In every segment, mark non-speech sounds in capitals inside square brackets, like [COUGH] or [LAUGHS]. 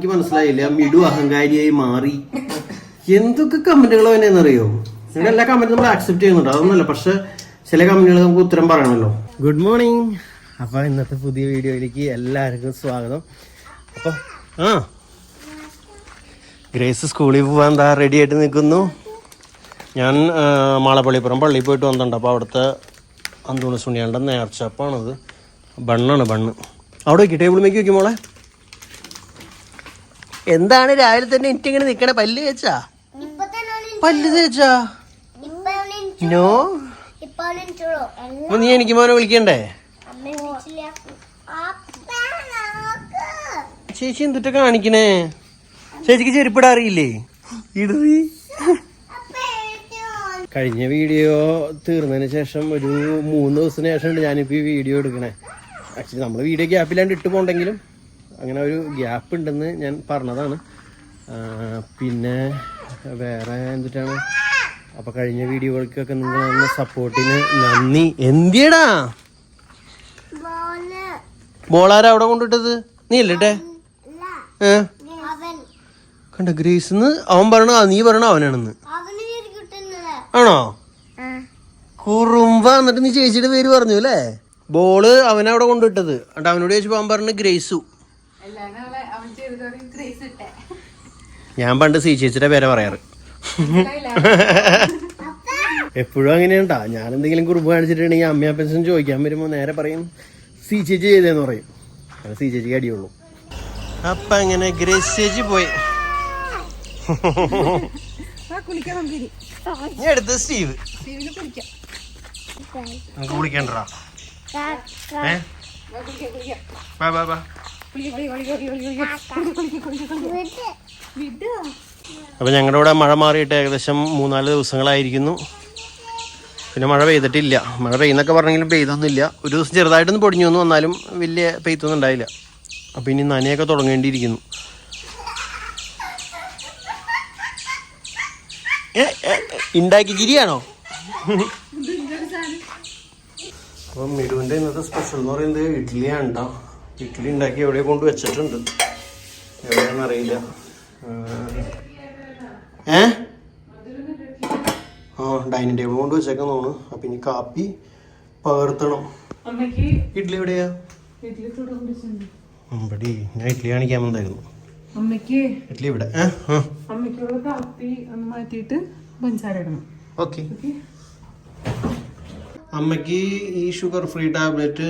എനിക്ക് മനസ്സിലായില്ല. മിഡു അഹങ്കാരിയായി മാറി. എന്തൊക്കെ കമന്റുകളോ എന്നറിയോ ഇവിടെ എല്ലാ കമന്റും നമ്മൾ ആക്സെപ്റ്റ് ചെയ്യുന്നുണ്ട്. അതൊന്നുമല്ല പക്ഷെ ചില കമന്റുകൾ നമുക്ക് ഉത്തരം പറയണല്ലോ ഗുഡ് മോർണിംഗ് അപ്പൊ ഇന്നത്തെ പുതിയ വീഡിയോയിലേക്ക് എല്ലാവർക്കും സ്വാഗതം. അപ്പൊ ആ. ഗ്രേസ് സ്കൂളിൽ പോവാൻ എന്താ റെഡി ആയിട്ട് നിൽക്കുന്നു. ഞാൻ മാളപ്പള്ളിപ്പുറം പള്ളിയിൽ പോയിട്ട് വന്നിട്ടുണ്ട്. അപ്പോൾ അവിടുത്തെ അന്തോണി സുണിയാളുടെ നേർച്ചപ്പാണത്. ബണ്ണാണ് ബണ്ണ്. അവിടെ വയ്ക്കും. ടേബിൾ മേക്ക് വയ്ക്കും മോളെ. എന്താണ് രാവിലെ തന്നെ എനിക്കിങ്ങനെ നിക്കണേ? പല്ല് തേച്ചാ? പല്ല് തേച്ചാ? നോ? നീ എനിക്ക് മോനെ വിളിക്കണ്ടേ? ചേച്ചി എന്തിട്ട് കാണിക്കണേ? ചേച്ചിക്ക് ചെരുപ്പിടാറിയില്ലേ ഇടറി കഴിഞ്ഞ വീഡിയോ തീർന്നതിന് ശേഷം ഒരു മൂന്ന് ദിവസത്തിന് ശേഷമാണ് ഞാനിപ്പോൾ ഈ വീഡിയോ എടുക്കണേ. ആക്ച്വലി നമ്മൾ വീഡിയോ ഗ്യാപ്പില്ലാണ്ട് ഇട്ട് പോകണ്ടെങ്കിലും അങ്ങനെ ഒരു ഗ്യാപ്പ് ഉണ്ടെന്ന് ഞാൻ പറഞ്ഞതാണ്. പിന്നെ വേറെ എന്തിട്ടാണ്? അപ്പോൾ കഴിഞ്ഞ വീഡിയോകൾക്കൊക്കെ നിങ്ങൾ തന്ന സപ്പോർട്ടിന് നന്ദി. എന്തിയടാ? ബോൾ ബോളാരാ അവിടെ കൊണ്ടിട്ടത് നീ അല്ലേ. ഏ? കണ്ട ഗ്രേസിന്ന് അവൻ പറയണ നീ പറയണ അവനാണെന്ന്. ആണോ? കുറുമ്പ എന്നിട്ട് നീ ചേച്ചിയുടെ പേര് പറഞ്ഞു അല്ലേ? ബോൾ അവനവിടെ കൊണ്ടിട്ടത് എന്നിട്ട് അവനോട് ചോദിച്ചപ്പോ അവൻ പറഞ്ഞു ഗ്രേസു. ഞാൻ പണ്ട് സി ചേച്ചിയുടെ പേരെ പറയാറ്. എപ്പോഴും അങ്ങനെയുണ്ടാ. ഞാൻ എന്തെങ്കിലും കുറിപ്പ് കാണിച്ചിട്ടുണ്ടെങ്കിൽ അമ്മ അപ്പച്ചൻ ചോദിക്കാൻ വരുമ്പോ നേരെ പറയും സി ചേച്ചി ചെയ്തേന്ന് പറയും. അത് സി ചേച്ചിക്ക് അടിയുള്ളൂ. അപ്പൊ അങ്ങനെ ഗ്രേസ് ചേച്ചി പോയി. ഞാൻ എടുത്ത സ്റ്റീവ്. നമുക്ക് കുളിക്കണ്ടാ ഏ? ബാ ബാ ബാ അപ്പോൾ ഞങ്ങളുടെ ഇവിടെ മഴ മാറിയിട്ട് ഏകദേശം മൂന്നാൽ ദിവസങ്ങളായിരിക്കുന്നു. പിന്നെ മഴ പെയ്തിട്ടില്ല. മഴ പെയ്യുന്നൊക്കെ പറഞ്ഞെങ്കിലും പെയ്തൊന്നുമില്ല. ഒരു ദിവസം ചെറുതായിട്ടൊന്ന് പൊടിഞ്ഞു വന്നു വന്നാലും വലിയ പെയ്ത്തൊന്നും ഉണ്ടായില്ല. അപ്പോൾ ഇനി നനയൊക്കെ തുടങ്ങേണ്ടിയിരിക്കുന്നു. ഉണ്ടാക്കി ചിരിയാണോ? അപ്പം മിടുവിന്റെ ഇന്നത്തെ സ്പെഷ്യൽ എന്ന് പറയുന്നത് ഇഡ്ഡലിയാണ് കേട്ടോ ഇഡ്ഡലി ഉണ്ടാക്കി എവിടെ കൊണ്ട് വെച്ചിട്ടുണ്ട്. എവിടെയാണെന്ന് അറിയില്ല. ഏ? ആ ഡൈനിങ് ടേബിൾ കൊണ്ട് വെച്ചേക്കാൻ തോന്നുന്നു. അപ്പം ഇനി കാപ്പി പകർത്തണം. ഇഡ്ഡലി എവിടെയാ? ഇവിടെ ഞാൻ ഇഡ്ഡലി കാണിക്കാൻ വന്നായിരുന്നു ഇഡ്ഡലി ഇവിടെ. ഏ? അമ്മയ്ക്കുള്ള കാപ്പി മാറ്റിയിട്ട് പഞ്ചാര ഇടണം. ഓക്കെ. അമ്മയ്ക്ക് ഈ ഷുഗർ ഫ്രീ ടാബ്ലറ്റ്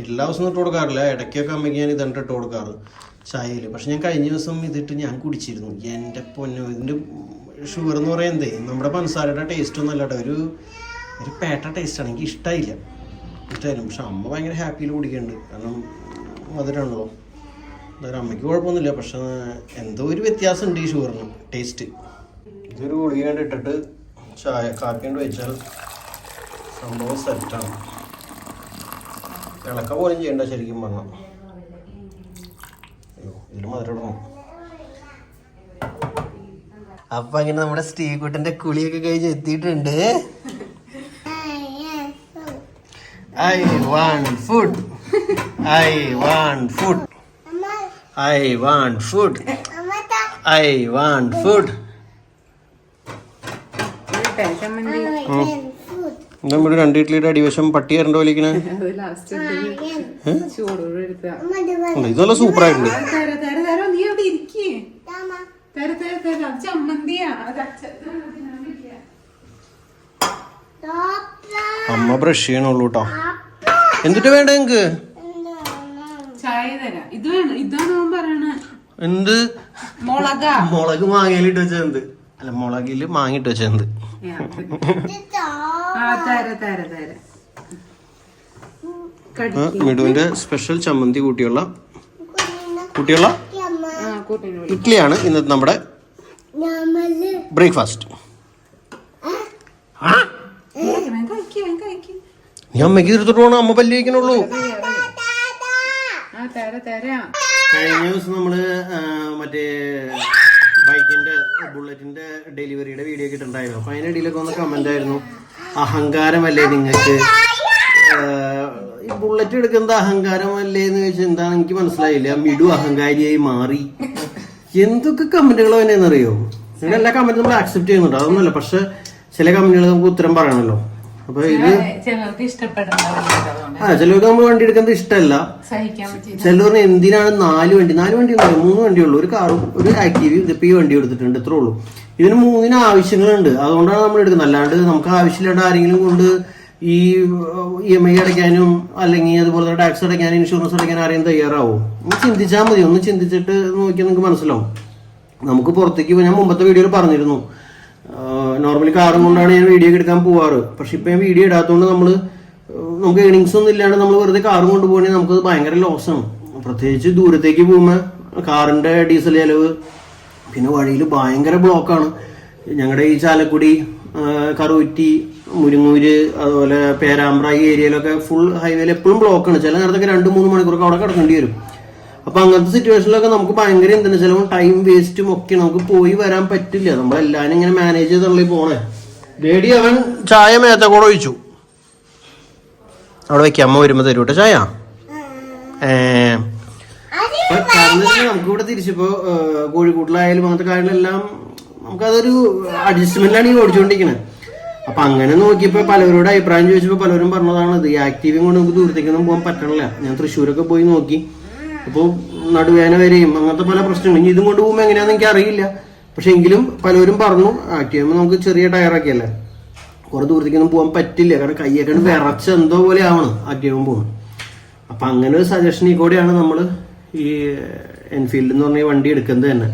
എല്ലാ ദിവസവും ഇട്ട് കൊടുക്കാറില്ല. ഇടയ്ക്കൊക്കെ അമ്മയ്ക്ക് ഞാൻ ഇതുണ്ട് ഇട്ട് കൊടുക്കാറ് ചായയിൽ. പക്ഷെ ഞാൻ കഴിഞ്ഞ ദിവസം ഇതിട്ട് ഞാൻ കുടിച്ചിരുന്നു. എന്റെ പൊന്നു ഇതിന്റെ ഷുഗർ എന്ന് പറയുന്നതേ നമ്മുടെ പഞ്ചസാരയുടെ ടേസ്റ്റ് ഒന്നും അല്ലാട്ടോ ഒരു ഒരു പേട്ട ടേസ്റ്റാണ് എനിക്ക് ഇഷ്ടമായില്ല ഇഷ്ടമായില്ല പക്ഷെ അമ്മ ഭയങ്കര ഹാപ്പിയിൽ കുടിക്കുന്നുണ്ട്. കാരണം മധുരമാണല്ലോ. എന്തായാലും അമ്മയ്ക്ക് കുഴപ്പമൊന്നുമില്ല. പക്ഷെ എന്തോ ഒരു വ്യത്യാസമുണ്ട് ഈ ഷുഗറിന് ടേസ്റ്റ് ഇതൊരു ഗുളിക ഇട്ടിട്ട് ചായ കാപ്പി കൊണ്ട് വെച്ചാൽ സംഭവം സെറ്റാണ്. ഇളക്ക പോലും ചെയ്യണ്ട ശരിക്കും പറഞ്ഞാൽ അയ്യോ ഇതിൽ മധുരം അപ്പൊ അങ്ങനെ നമ്മുടെ സ്റ്റീകുട്ടന്റെ കുളിയൊക്കെ കഴിഞ്ഞ് എത്തിയിട്ടുണ്ട്. I want food. I want food. അമ്മ I want food. I want food. നമ്മുടെ രണ്ട് ഇഡ്ലിയുടെ അടിവശം പട്ടി വരണ്ട [LAUGHS] അമ്മ ഇത് നല്ല സൂപ്പർ ആയിട്ടുണ്ട്. തര തര തര നീ അവിടെ ഇരിക്കേ. താമ തര തര തര ചമ്മന്തിയാ. അത് അച്ഛ ഡോക്ടർ അമ്മ ബ്രഷ് ചെയ്യണുള്ളൂ കേട്ടോ എന്തിട്ട് വേണ്ട നിങ്ങക്ക്? ചായ തരാം. ഇത് വേണം. ഇതാണ് അവൻ എന്ത്? മുളക. മുളക് മാങ്ങയിലിട്ട് വെച്ചത് അല്ല മുളകിൽ മാങ്ങിട്ട് വെച്ചത് കടി മിടുവിന്റെ സ്പെഷ്യൽ ചമ്മന്തി കൂട്ടിയുള്ള കൂട്ടിയുള്ള ഇഡ്ഡലിയാണ് ഇന്നത്തെ നമ്മുടെ ബ്രേക്ക്ഫാസ്റ്റ് നീ അമ്മയ്ക്ക് തീർത്തിട്ട് പോകണം അമ്മ പല്ലി വയ്ക്കണുള്ളൂ ആ തര തരാം. കഴിഞ്ഞ ദിവസം നമ്മൾ മറ്റേ ബൈക്കിന്റെ ബുള്ളറ്റിന്റെ ഡെലിവറിയുടെ വീഡിയോ ഒക്കെ ഉണ്ടായിരുന്നു അപ്പൊ അതിനിടയിലൊക്കെ വന്ന കമന്റ് ആയിരുന്നു. അഹങ്കാരമല്ലേ നിങ്ങൾക്ക്? ഈ ബുള്ളറ്റ് എടുക്കുന്നത് അഹങ്കാരമല്ലേ എന്ന് ചോദിച്ചാൽ എന്താണ് എനിക്ക് മനസ്സിലായില്ല. മിടു അഹങ്കാരിയായി മാറി. എന്തൊക്കെ കമന്റുകൾ തന്നെയെന്നറിയോ നിങ്ങൾ എല്ലാ കമന്റും നമ്മൾ ആക്സെപ്റ്റ് ചെയ്യുന്നുണ്ട്. അതൊന്നുമല്ല. പക്ഷെ ചില കമന്റുകൾ നമുക്ക് ഉത്തരം പറയണമല്ലോ. അപ്പൊ ഇത് ചിലർക്ക് ആ ചിലർക്ക് നമ്മൾ വണ്ടി എടുക്കുന്നത് ഇഷ്ടമല്ല. സഹിക്കാൻ പറ്റില്ല. എന്തിനാണ് നാല് വണ്ടി? നാല് വണ്ടി ഒന്നും മൂന്ന് വണ്ടിയുള്ളൂ ഒരു കാറും ഒരു ആക്റ്റീവ് ഇതിപ്പോ ഈ വണ്ടി എടുത്തിട്ടുണ്ട് ഇത്രേ ഉള്ളൂ. ഇതിന് മൂന്നിന് ആവശ്യങ്ങളുണ്ട്. അതുകൊണ്ടാണ് നമ്മൾ എടുക്കുന്നത്. അല്ലാണ്ട് നമുക്ക് ആവശ്യമില്ലാണ്ട് ആരെങ്കിലും കൊണ്ട് ഈ ഇ എം ഐ അടയ്ക്കാനും അല്ലെങ്കിൽ അതുപോലെ ടാക്സ് അടയ്ക്കാനും ഇൻഷുറൻസ് അടയ്ക്കാനും ആരെയും തയ്യാറാവും? ഒന്ന് ചിന്തിച്ചാൽ മതി. ഒന്ന് ചിന്തിച്ചിട്ട് നോക്കിയാൽ നിങ്ങൾക്ക് മനസ്സിലാവും. നമുക്ക് പുറത്തേക്ക് ഞാൻ മുമ്പത്തെ വീഡിയോയിൽ പറഞ്ഞിരുന്നു. നോർമലി കാറും കൊണ്ടാണ് ഞാൻ വീഡിയോ എടുക്കാൻ പോവാറ്. പക്ഷെ ഇപ്പൊ ഞാൻ വീഡിയോ ഇടാത്തതുകൊണ്ട് നമ്മൾ നമുക്ക് ഏണിങ്സ് ഒന്നും ഇല്ലാണ്ട് നമ്മൾ വെറുതെ കാറും കൊണ്ട് കൊണ്ടുപോകണമെങ്കിൽ നമുക്ക് ഭയങ്കര ലോസാണ് പ്രത്യേകിച്ച് ദൂരത്തേക്ക് പോകുമ്പോൾ കാറിന്റെ ഡീസൽ ചെലവ് പിന്നെ വഴിയിൽ ഭയങ്കര ബ്ലോക്കാണ് ഞങ്ങളുടെ ഈ ചാലക്കുടി കറുറ്റി മുരിങ്ങൂര് അതുപോലെ പേരാമ്പ്ര ഈ ഏരിയയിലൊക്കെ ഫുൾ ഹൈവേയിൽ എപ്പോഴും ബ്ലോക്കാണ് ചില നേരത്തൊക്കെ രണ്ട് മൂന്ന് മണിക്കൂർ അവിടെ കിടക്കേണ്ടി വരും. അപ്പൊ അങ്ങനത്തെ സിറ്റുവേഷനിലൊക്കെ നമുക്ക് ഭയങ്കര എന്താണ് ചിലപ്പോൾ ടൈം വേസ്റ്റും ഒക്കെ നമുക്ക് പോയി വരാൻ പറ്റില്ല. നമ്മളെല്ലാരും ഇങ്ങനെ മാനേജ് ചെയ്തുള്ളി പോണേ. ഡേഡി അവൻ ചായ മേത്ത കൂടെ ഒഴിച്ചു. അവിടെ വെക്കാം അമ്മ വരുമ്പോ തരൂട്ടെ ചായ? ഏ. ഇപ്പൊ കാരണം വെച്ചാൽ നമുക്കിവിടെ തിരിച്ചിപ്പോ ഏഹ്, കോഴിക്കോട്ടിലായാലും അങ്ങനത്തെ കാര്യങ്ങളെല്ലാം നമുക്കതൊരു അഡ്ജസ്റ്റ്മെന്റിലാണ് ഈ ഓടിച്ചുകൊണ്ടിരിക്കുന്നത് അപ്പൊ അങ്ങനെ നോക്കിയപ്പോ പലവരോട് അഭിപ്രായം ചോദിച്ചപ്പോ പലരും പറഞ്ഞതാണ് ഇത് ആക്റ്റീവും കൊണ്ട് നമുക്ക് ദൂരത്തേക്കൊന്നും പോകാൻ പറ്റണില്ല. ഞാൻ തൃശ്ശൂരൊക്കെ പോയി നോക്കി. അപ്പോൾ നടുവേന വരെയും അങ്ങനത്തെ പല പ്രശ്നങ്ങളും. ഇനി ഇതും കൊണ്ട് പോകുമ്പോൾ എങ്ങനെയാണെന്ന് എനിക്ക് അറിയില്ല. പക്ഷെ എങ്കിലും പലരും പറഞ്ഞു ആക്റ്റീവ് നമുക്ക് ചെറിയ ടയറൊക്കെ അല്ലേ? കുറെ ദൂരത്തേക്കൊന്നും പോകാൻ പറ്റില്ല. കാരണം കൈയൊക്കെ വിറച്ച് എന്തോ പോലെ ആവണം ആക്റ്റീവ് പോകണം അപ്പൊ അങ്ങനെ ഒരു സജഷനിൽ കൂടെയാണ് നമ്മൾ ഈ എൻഫീൽഡ് എന്ന് പറഞ്ഞ വണ്ടി എടുക്കുന്നത് തന്നെ.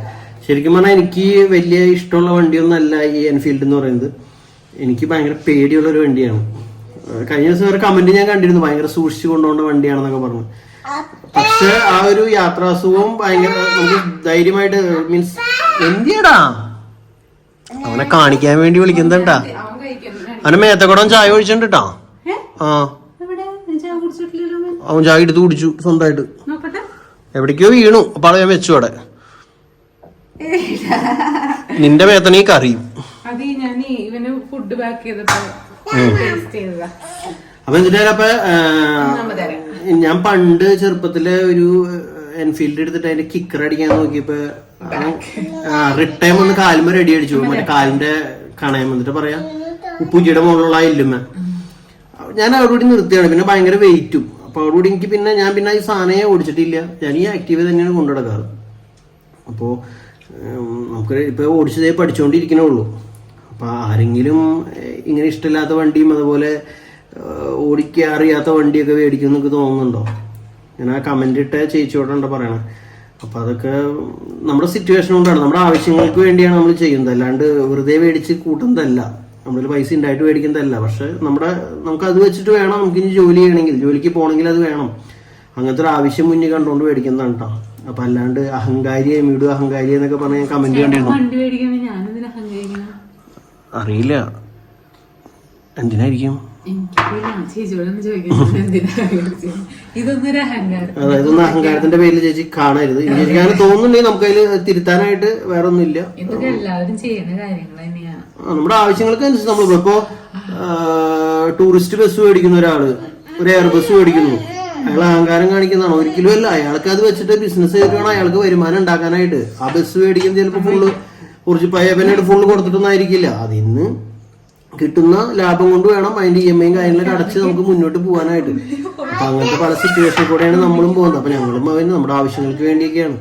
ശരിക്കും പറഞ്ഞാൽ എനിക്ക് വലിയ ഇഷ്ടമുള്ള വണ്ടിയൊന്നും അല്ല ഈ എൻഫീൽഡ് എന്ന് പറയുന്നത്. എനിക്ക് ഭയങ്കര പേടിയുള്ള ഒരു വണ്ടിയാണ് കഴിഞ്ഞ ദിവസം ഒരു കമന്റ് ഞാൻ കണ്ടിരുന്നു. ഭയങ്കര സൂക്ഷിച്ചു കൊണ്ടുപോകേണ്ട വണ്ടിയാണെന്നൊക്കെ പറഞ്ഞു. പക്ഷെ ആ ഒരു യാത്രാസുഖവും ഭയങ്കര നമുക്ക് ധൈര്യമായിട്ട് മീൻസ് എന്തിയടാ? അവനെ കാണിക്കാൻ വേണ്ടി കഴിക്കുന്നു അവനെ മേത്തക്കുടം ചായ ഒഴിച്ചിട്ടുണ്ട്? ആ. അവൻ. ചായ എടുത്ത് കുടിച്ചു സ്വന്തമായിട്ട്. നോക്കട്ടെ. എവിടേക്കോ വീണു. അപ്പൊ ഞാൻ വെച്ചു അവിടെ. നിന്റെ മേത്തണീ കറിയും അപ്പൊ എന്തിനാ. ഞാൻ പണ്ട് ചെറുപ്പത്തിലെ ഒരു എൻഫീൽഡ് എടുത്തിട്ട് അതിന്റെ കിക്കർ അടിക്കാൻ നോക്കിയപ്പോ റിട്ടേം ഒന്ന് കാലുമ്പോ റെഡി അടിച്ചു. മറ്റേ കാലിന്റെ കണയം എന്നിട്ട് പറയാ ഉപ്പുജിയുടെ മുകളിലുള്ള ഇല്ലുമ്മ ഞാൻ അവിടെ നിർത്തിയാണ്. പിന്നെ ഭയങ്കര വെയിറ്റും അപ്പൊ അവിടെ എനിക്ക് പിന്നെ ഞാൻ പിന്നെ ഈ സാധനയെ ഓടിച്ചിട്ടില്ല. ഞാൻ ഈ ആക്റ്റീവ് തന്നെയാണ് കൊണ്ടുനടക്കാറ് അപ്പോൾ നമുക്ക് ഇപ്പൊ ഓടിച്ചതേ പഠിച്ചുകൊണ്ടിരിക്കണേ ഉള്ളൂ. അപ്പൊ ആരെങ്കിലും ഇങ്ങനെ ഇഷ്ടമില്ലാത്ത വണ്ടിയും അതുപോലെ ഓടിക്കാൻ അറിയാത്ത വണ്ടിയൊക്കെ മേടിക്കും എന്നൊക്കെ തോന്നുന്നുണ്ടോ? ഞാൻ ആ കമന്റ് ഇട്ട ചേച്ചിയോടാണ് പറയണത് അപ്പോൾ അതൊക്കെ നമ്മുടെ സിറ്റുവേഷൻ കൊണ്ടാണ്. നമ്മുടെ ആവശ്യങ്ങൾക്ക് വേണ്ടിയാണ് നമ്മൾ ചെയ്യുന്നത്. അല്ലാണ്ട് വെറുതെ മേടിച്ച് കൂട്ടുന്നതല്ല. നമ്മളിൽ പൈസ ഉണ്ടായിട്ട് മേടിക്കുന്നതല്ല. പക്ഷെ നമ്മുടെ നമുക്ക് അത് വെച്ചിട്ട് വേണം. നമുക്ക് ഇനി ജോലി ചെയ്യണമെങ്കിൽ ജോലിക്ക് പോകണമെങ്കിൽ അത് വേണം. അങ്ങനത്തെ ഒരു ആവശ്യം മുന്നിൽ കണ്ടുകൊണ്ട് മേടിക്കുന്നതാണ് കേട്ടോ അപ്പൊ അല്ലാണ്ട് അഹങ്കാരിയെ വീടും അഹങ്കാരി എന്നൊക്കെ പറഞ്ഞ ഞാൻ കമന്റ് കണ്ടിരുന്നു. അറിയില്ല. എന്തിനായിരിക്കും? ഇതൊന്നും അഹങ്കാരത്തിന്റെ പേരിൽ ചേച്ചി കാണരുത്. ഇനി ചേച്ചിക്ക് അങ്ങനെ തോന്നുന്നുണ്ടെങ്കിൽ നമുക്ക് അതിൽ തിരുത്താനായിട്ട് വേറെ ഒന്നുമില്ല. നമ്മുടെ ആവശ്യങ്ങൾക്ക് അനുസരിച്ച് നമ്മൾ ഇപ്പോ ടൂറിസ്റ്റ് ബസ് മേടിക്കുന്ന ഒരാൾ ഒരു എയർ ബസ് മേടിക്കുന്നു. അയാൾ അഹങ്കാരം കാണിക്കുന്നതാണ്. ഒരിക്കലും അല്ല അയാൾക്ക് അത് വെച്ചിട്ട് ബിസിനസ് ചെയ്തിട്ടാണ് അയാൾക്ക് വരുമാനം ഉണ്ടാക്കാനായിട്ട്. ആ ബസ് മേടിക്കുന്ന ചിലപ്പോൾ ഫുള്ള് കുറച്ച് പയ്യപ്പനായിട്ട് ഫുള്ള് കൊടുത്തിട്ടൊന്നും ആയിരിക്കില്ല. അതിന്ന് കിട്ടുന്ന ലാഭം കൊണ്ട് വേണം അതിന്റെ ഇ എം ഐയും കാര്യങ്ങളൊക്കെ അടച്ച് നമുക്ക് മുന്നോട്ട് പോകാനായിട്ട് അപ്പൊ അങ്ങനത്തെ പല സിറ്റുവേഷനിൽ കൂടെയാണ് നമ്മളും പോകുന്നത്. അപ്പൊ ഞങ്ങളും അവന് നമ്മുടെ ആവശ്യങ്ങൾക്ക് വേണ്ടിയൊക്കെയാണ്.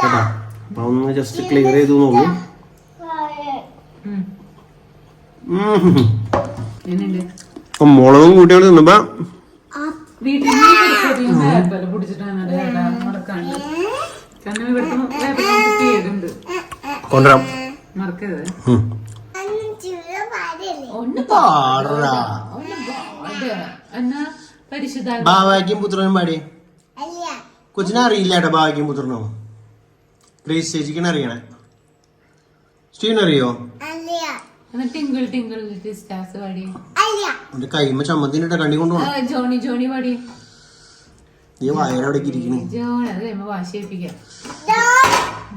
കേട്ടാ? അപ്പൊ ഒന്ന് ജസ്റ്റ് ക്ലിയർ ചെയ്തു നോക്കൂ. മുളകും കൂട്ടിയാണ് തിന്നുമ്പോ കൊണ്ടുവരാം. ഒന്ന് പാടറാ. ഒന്ന് പാട്. എന്നാ പരിശുദ്ധ ഭാവാക്യം പുത്രനും പാടി. അല്ല. കൊച്ചിനെ അറിയില്ലാട്ടോ ഭാവാക്യം പുത്രനോ. ഗ്രേസ് ചേച്ചിക്കണ അറിയണേ. സ്റ്റീൻ അറിയോ? ടിങ്കിൾ ടിങ്കിൾ ലിറ്റിൽ സ്റ്റാർസ് പാടി. എന്റെ കൈമ ചമ്മന്തിന്റെ കണ്ണി കൊണ്ടുപോകണം ജോണി ജോണി പാടി. നീ വയറവിടെ ഇരിക്കണേ. ജോണി അത് കഴിയുമ്പോ വാശി ഏൽപ്പിക്കാം.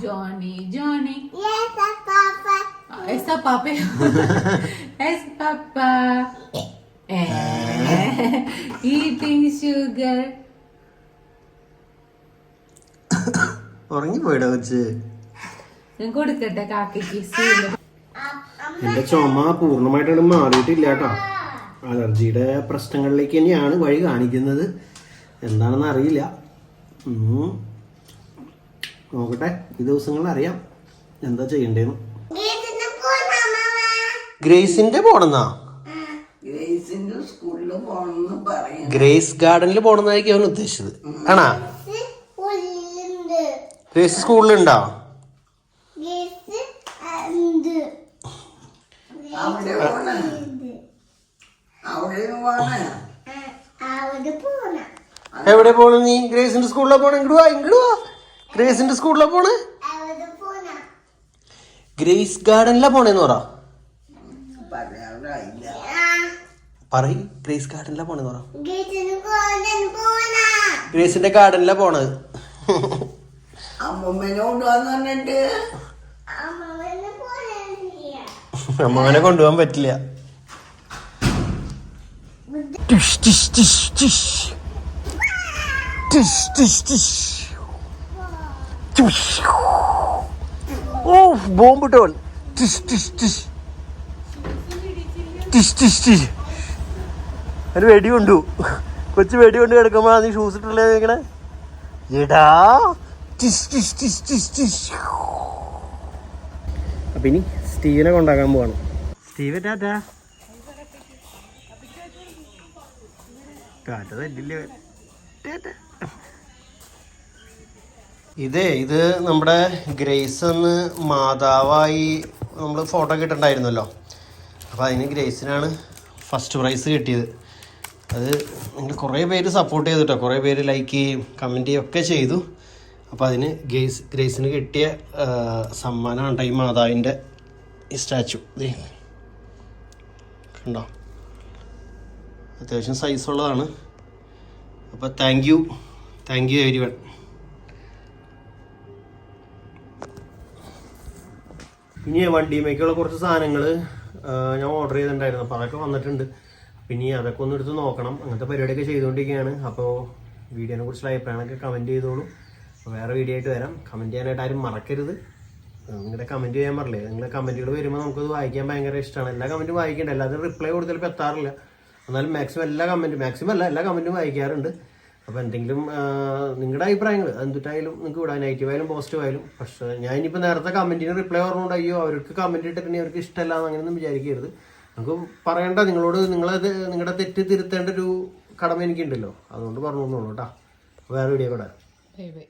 Johnny. Esa papi. [LAUGHS] es papá. Eh, eating sugar. ഉറങ്ങി പോയിടാ കൊച്ച്. ഞാൻ കൊടുക്കട്ടെ കാക്കയ്ക്ക് എന്റെ ചുമ പൂർണമായിട്ടാണ് മാറിയിട്ടില്ല കേട്ടോ. അലർജിയുടെ പ്രശ്നങ്ങളിലേക്ക് തന്നെയാണ് വഴി കാണിക്കുന്നത്. എന്താണെന്ന് അറിയില്ല. ഉം. നോക്കട്ടെ ഈ ദിവസങ്ങളിൽ അറിയാം. എന്താ മാമ ഗ്രേസിന്റെ പോണെന്നാ? ഗ്രേസിന്റെ സ്കൂളിൽ പോണെന്ന് പറയും ഗ്രേസ് ഗാർഡനിൽ പോണെന്നായിരിക്കും അവൻ ഉദ്ദേശിച്ചത്. ആണാ? ഗ്രേസ് സ്കൂളിലുണ്ടോ? എവിടെ പോണ നീ? ഗ്രേസിന്റെ സ്കൂളിലാ പോണ? ഇങ്ങോട്ട് വാ ഇങ്ങോട്ട് വാ. ഗ്രേസിന്റെ സ്കൂളിലാ പോണേ? അവിടെ പോണ. ഗ്രേസ് ഗാർഡനിലാ പോണേന്ന് പറ. പറയ്. ഗ്രേസ് ഗാർഡനിലാ പോണെന്ന് പറ. ഗേറ്റിന് പോണ. പോണ. ഗ്രേസിന്റെ ഗാർഡനിലാ പോണത് അമ്മങ്ങനെ കൊണ്ടുപോകാൻ പറ്റില്ല. ടിസ് ടിസ് ടിസ് ടിസ് ടിസ് ടിസ് ടിസ്. ഓ ബോംബ് ടോൺ ടിസ് ടിസ് ടിസ് ടിഷ്, ടിഷ്, ടിഷ്. ഒരു വെടി കൊണ്ടു കൊച്ചു വെടി കൊണ്ട് കിടക്കുമ്പോ നീ ഷൂസ് ഇട്ടില്ലേ നിൽക്കണേ എടാ. അപ്പൊ ഇനി സ്റ്റീവിനെ കൊണ്ടാക്കാൻ പോവാണ് സ്റ്റീവ് ടാറ്റാ ടാറ്റ തല്ലില്ലേ. ടാറ്റ. ഇതേ ഇത് നമ്മുടെ ഗ്രേസ് എന്ന് മാതാവായി നമ്മൾ ഫോട്ടോ കിട്ടണ്ടായിരുന്നല്ലോ അപ്പോൾ അതിന് ഗ്രേസിനാണ് ഫസ്റ്റ് പ്രൈസ് കിട്ടിയത് അത് നിങ്ങൾ കുറേ പേര് സപ്പോർട്ട് ചെയ്തിട്ടോ കുറേ പേര് ലൈക്ക് ചെയ്യും കമന്റ് ചെയ്യുകയും ഒക്കെ ചെയ്തു. അപ്പോൾ അതിന് ഗ്രേസ് ഗ്രേസിന് കിട്ടിയ സമ്മാനമാണ് ഈ മാതാവിന്റെ ഈ സ്റ്റാച്ചു കണ്ടോ? അത്യാവശ്യം സൈസ് ഉള്ളതാണ്. അപ്പോൾ thank you thank you everyone ഇനി വണ്ടിമേക്കുള്ള കുറച്ച് സാധനങ്ങൾ ഞാൻ ഓർഡർ ചെയ്തിട്ടുണ്ടായിരുന്നു. അപ്പോൾ അതൊക്കെ വന്നിട്ടുണ്ട്. പിന്നെ അതൊക്കെ ഒന്ന് എടുത്ത് നോക്കണം. അങ്ങനത്തെ പരിപാടിയൊക്കെ ചെയ്തുകൊണ്ടിരിക്കുകയാണ്. അപ്പോൾ വീഡിയോനെ കുറിച്ചുള്ള അഭിപ്രായങ്ങളൊക്കെ കമന്റ് ചെയ്തോളൂ. അപ്പോൾ വേറെ വീഡിയോ ആയിട്ട് വരാം. കമന്റ് ചെയ്യാനായിട്ട് ആരും മറക്കരുത്. നിങ്ങളുടെ കമന്റ് ചെയ്യാൻ പറഞ്ഞില്ലേ നിങ്ങളുടെ കമന്റുകൾ വരുമ്പോൾ നമുക്കത് വായിക്കാൻ ഭയങ്കര ഇഷ്ടമാണ്. എല്ലാ കമന്റും വായിക്കേണ്ട. എല്ലാത്തിനും റിപ്ലൈ കൊടുത്താൽ ഇപ്പോൾ എത്താറില്ല. എന്നാലും മാക്സിമം എല്ലാ കമന്റും മാക്സിമം അല്ല എല്ലാ കമന്റും വായിക്കാറുണ്ട്. അപ്പോൾ എന്തെങ്കിലും നിങ്ങളുടെ അഭിപ്രായങ്ങൾ എന്തിട്ടായാലും നിങ്ങൾക്ക് വിടാം നെഗറ്റീവ് ആയാലും പോസിറ്റീവ് ആയാലും പക്ഷേ ഞാൻ ഇനിയിപ്പോൾ നേരത്തെ കമന്റിന് റിപ്ലൈ പറഞ്ഞുകൊണ്ട് അയ്യോ അവർക്ക് കമന്റ് ഇട്ടിട്ടുണ്ടെങ്കിൽ അവർക്ക് ഇഷ്ടമല്ല എന്ന് അങ്ങനെയൊന്നും വിചാരിക്കരുത്. നമുക്ക് പറയണ്ട നിങ്ങളോട് നിങ്ങളത് നിങ്ങളുടെ തെറ്റ് തിരുത്തേണ്ട ഒരു കടമ എനിക്കുണ്ടല്ലോ. അതുകൊണ്ട് പറഞ്ഞു തന്നോളൂ കേട്ടോ. വേറെ വീഡിയോ കൂടെ. Bye bye.